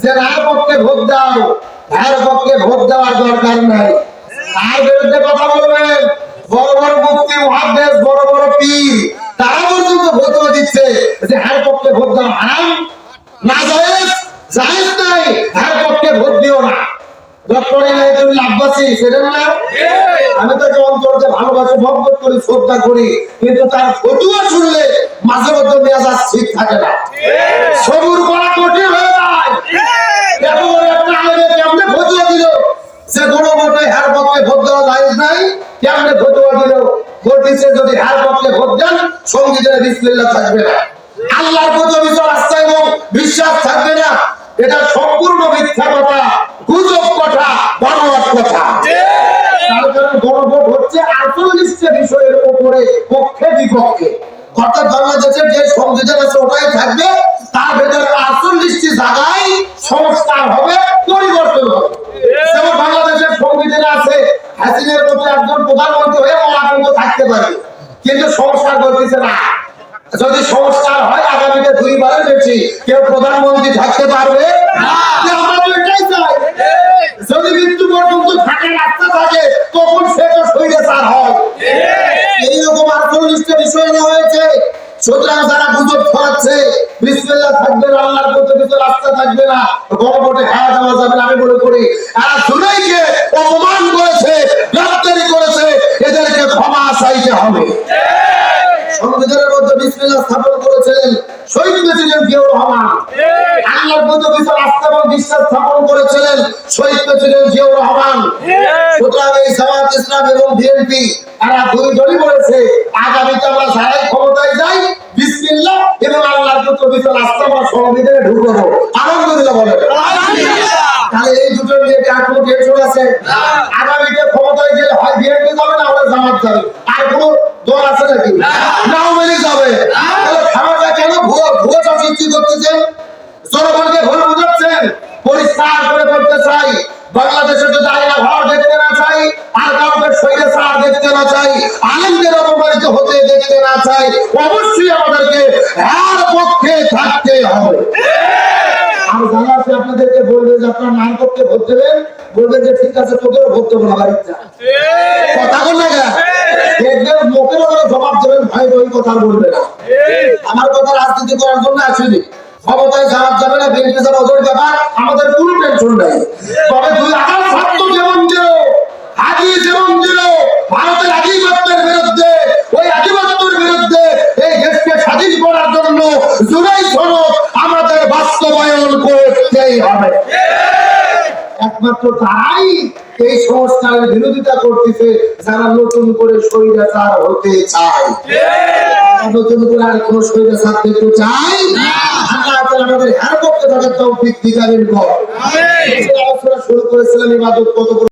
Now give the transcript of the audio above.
যে রায়ের পক্ষে ভোট দাও, রায়ের পক্ষে ভোট দেওয়ার দরকার নাই। তার বিরুদ্ধে কথা বলবেন। বড় বড় মুক্তি মহাদেশ, বড় বড় পীর তারা পর্যন্ত ভোট দিচ্ছে যে হার পক্ষে ভোট দাও। হারাম? না জায়েজ? নাই। হার পক্ষে ভোট দিও না। আমি তাকে অন্তরতে ভালোবাসি করি কিন্তু তার ফটুয়া শুনলে মাঝে মধ্যে মেজাজ ঠিক থাকে না। সবুর হার পক্ষে ভোট দেওয়া যায় নাই। কেমনে ফতুয়া দিল ভোট দিচ্ছে যদি হার পক্ষে ভোট দেন, সঙ্গীতের বিসমিল্লাহ থাকবে না। আল্লাহর প্রতি বিচার আস্থা এবং বিশ্বাস থাকবে না। এটা সম্পূর্ণ মিথ্যা কথা, গুজব কথা বানোয়াট কথা। গণভোট হচ্ছে বিষয়ের উপরে পক্ষে বিপক্ষে। অর্থাৎ বাংলাদেশের যে আছে, ওটাই থাকবে। তার ভেতরে আটচল্লিশটি জায়গায় সংস্কার হবে, পরিবর্তন হাসিনের মতো একজন প্রধানমন্ত্রী হয়ে মরা থাকতে পারে। কিন্তু সংস্কার করতেছে না। যদি সংস্কার হয় আগামীতে দুইবারের বেশি কেউ প্রধানমন্ত্রী থাকতে পারবে? আমরা তো এটাই চাই। যদি মৃত্যু পর্যন্ত থাকে রাস্তা থাকে তখন সে তো শরীরে তার হয়। এইরকম আটচল্লিশটা বিষয় নেওয়া হয়েছে। সুতরাং যারা গুজব ছড়াচ্ছে বিসমিল্লাহ থাকবে না আল্লাহর প্রতি কিছু রাস্তা থাকবে না খাওয়া দাওয়া যাবে না আমি মনে করি। আর চাইতে হবে। সংবিধানের মধ্যে বিসমিল্লাহ স্থাপন করেছিলেন শহীদ প্রেসিডেন্ট জিয়াউর রহমান। আল্লাহর প্রতি কিছু আস্থা এবং বিশ্বাস স্থাপন করেছিলেন শহীদ প্রেসিডেন্ট জিয়াউর রহমান। সুতরাং এই জামাত ইসলাম এবং বিএনপি তারা দুই দলই বলেছে আগামীতে আমরা যারাই ক্ষমতায় যাই বিসমিল্লাহ এবং আল্লাহর প্রতি কিছু আস্থা বা সংবিধানে ঢুকবো। আলহামদুলিল্লাহ বলেন। তাহলে এই দুটো নিয়ে কার কোনো টেনশন আছে? আগামীতে হয় বিএনপি যাবে না হলে জামাত যাবে। আর কোনো দল আছে নাকি? নাও মেলে যাবে। খামাটা কেন ভুয়ো ভুয়ো সৃষ্টি করতেছেন জনগণকে ভুল বুঝাচ্ছেন। পরিষ্কার করে বলতে চাই বাংলাদেশে যদি আইনা ঘর দেখতে না চাই আর কাউকে শরীরে সার দেখতে না চাই আনন্দের অপমানিত হতে দেখতে না চাই অবশ্যই আমাদেরকে এর পক্ষে থাকতে হবে। আপনাদেরকে বলবে যে আপনার করতে ভোট দেবেন, বলবে যে ঠিক আছে, তোদেরও ভোট দেবো না কথা না দেখবেন মুখের ওপরে জবাব দেবেন, ভাই ওই কথা বলবে না। আমার কথা রাজনীতি করার জন্য আসেনি। ক্ষমতায় যাওয়ার যাবে না ব্যাপার, আমাদের কোনো টেনশন নাই। তবে করতেই হবে। একমাত্র তারাই এই সংস্কারের বিরোধিতা করতেছে যারা নতুন করে স্বৈরাচার হতে চায়। নতুন করে আর কোন স্বৈরাচার দেখতে তাআলা আমাদের হ্যার পক্ষে থাকার তৌফিক শুরু করেছিলাম ইবাদত কত